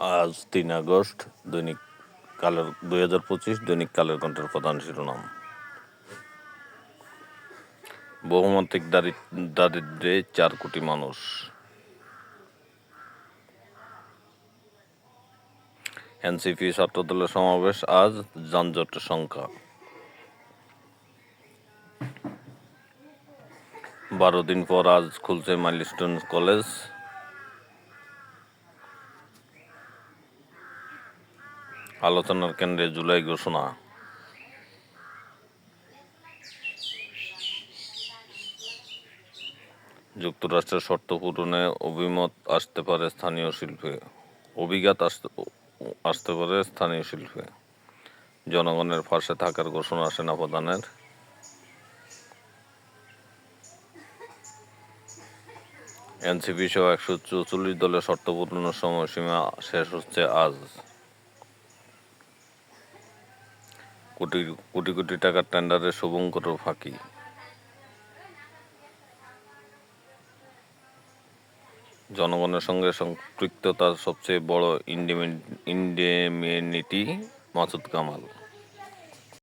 আজ তিন আগস্ট, দৈনিক কালের দুই হাজার পঁচিশ, দৈনিক কালের কণ্ঠের প্রধান শিরোনাম। বহুমাত্রিক দারি- দারিদ্র্যে চার কোটি মানুষ। এনসিপি ছাত্রদলের সমাবেশ আজ, যানজটের সংখ্যা। বারো দিন পর আজ খুলছে মাইলস্টোন কলেজ। আলোচনার কেন্দ্রে জুলাই ঘোষণা। যুক্তরাষ্ট্রের শর্ত পূরণে অভিমত আসতে পারে স্থানীয় শিল্পে। অভিজ্ঞাত আসতে আসতে পারে স্থানীয় শিল্পে। জনগণের পাশে থাকার ঘোষণা সেনাপ্রধানের। এনসিপি সহ একশো চৌচল্লিশ দলের শর্ত পূরণের সময়সীমা শেষ হচ্ছে আজ। কোটি কোটি কোটি টাকার টেন্ডারে শুভঙ্কর ফাঁকি। জনগণের সঙ্গে সম্পৃক্ততার সবচেয়ে বড় ইন্ডেমিনিটি মাসুদ কামাল।